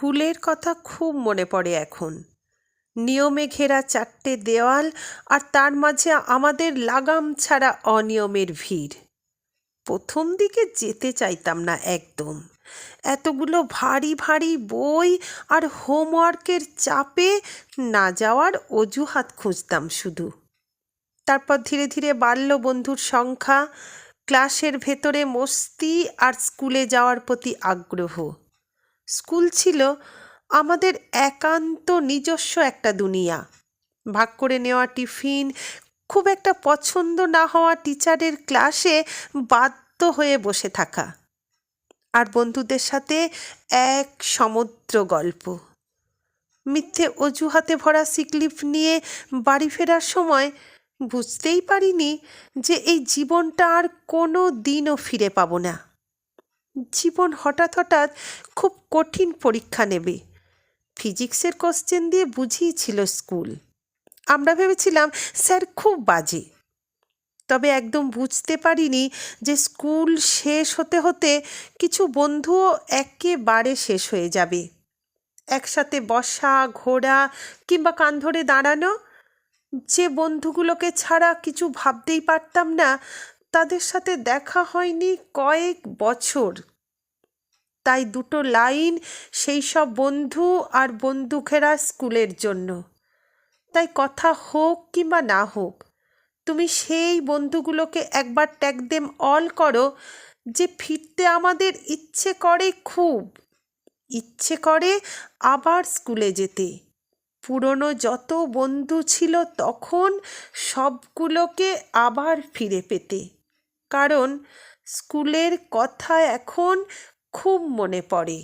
স্কুলের কথা খুব মনে পড়ে এখন। নিয়মে ঘেরা চারটে দেওয়াল আর তার মাঝে আমাদের লাগাম ছাড়া অনিয়মের ভিড়। প্রথম দিকে যেতে চাইতাম না একদম। এতগুলো ভারী ভারী বই আর হোমওয়ার্কের চাপে না যাওয়ার অজুহাত খুঁজতাম শুধু। তারপর ধীরে ধীরে বাড়ল বন্ধুর সংখ্যা, ক্লাসের ভেতরে মস্তি আর স্কুলে যাওয়ার প্রতি আগ্রহ। স্কুল ছিল আমাদের একান্ত নিজস্ব একটা দুনিয়া। ভাগ করে নেওয়া টিফিন, খুব একটা পছন্দ না হওয়া টিচারের ক্লাসে বাধ্য হয়ে বসে থাকা। আর বন্ধুদের সাথে এক সমুদ্র গল্প। মিথ্যে অজুহাতে ভরা সিকলিপ নিয়ে বাড়ি ফেরার সময় বুঝতেই পারিনি যে এই জীবনটা আর কোনো দিনও ফিরে পাবো না। জীবন হঠাৎ হঠাৎ খুব কঠিন পরীক্ষা নেবে। ফিজিক্সের কোশ্চেন দিয়ে বুঝিয়েছিল স্কুল। আমরা ভেবেছিলাম, স্যার, খুব বাজে। তবে একদম বুঝতে পারিনি যে স্কুল শেষ হতে হতে কিছু বন্ধুও একেবারে শেষ হয়ে যাবে। একসাথে বসা, ঘোরা কিংবা কান ধরে দাঁড়ানো, যে বন্ধুগুলোকে ছাড়া কিছু ভাবতেই পারতাম না, তাদের সাথে দেখা হয়নি কয়েক বছর। তাই দুটো লাইন সেই সব বন্ধু আর বন্দুকেরা স্কুলের জন্য। তাই কথা হোক কিংবা না হোক, তুমি সেই বন্ধুগুলোকে একবার ট্যাগ দেম অল করো যে ফিরতে আমাদের ইচ্ছে করে খুব। ইচ্ছে করে আবার স্কুলে যেতে। পুরনো যত বন্ধু ছিল তখন সবগুলোকে আবার ফিরে পেতে। কারণ স্কুলের কথা এখন খুব মনে পড়ে।